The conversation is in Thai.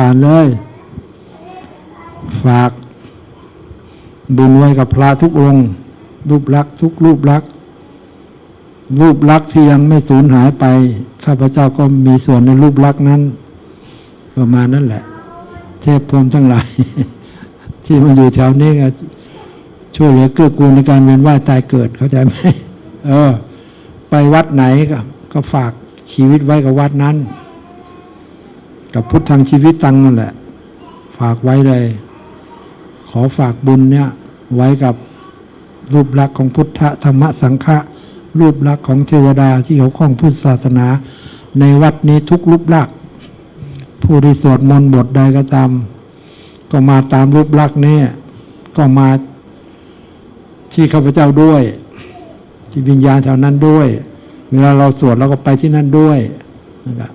ขาดเลย ฝากบุญไว้กับพระทุกองค์ รูปลักษ์ทุกรูปลักษ์รูปลักษ์ที่ยังไม่สูญหายไป ข้าพเจ้าก็มีส่วนในรูปลักษ์นั้น ประมาณนั้นแหละ เทพพรมทั้งหลาย ที่มาอยู่แถวนี้ก็ช่วยเหลือเกื้อกูลในการเวียนว่ายตายเกิดเข้าใจไหมเออ ไปวัดไหนก็ก็ฝากชีวิตไว้กับวัดนั้น กับพุทธังชีวิตตังนั่นแหละ ฝากไว้เลย ขอฝากบุญเนี่ยไว้กับรูปลักษณ์ของพุทธธรรมสังฆะรูปลักษณ์ของเทวดาที่เกี่ยวข้องพุทธศาสนา ในวัดนี้ทุกรูปลักษณ์ผู้ที่สวดมนต์บทใดก็ตาม ก็มาตามรูปลักษณ์นี้ก็มาที่ข้าพเจ้าด้วย ที่วิญญาณแถวนั้นด้วย เวลาเราสวดเราก็ไปที่นั่นด้วยนะครับ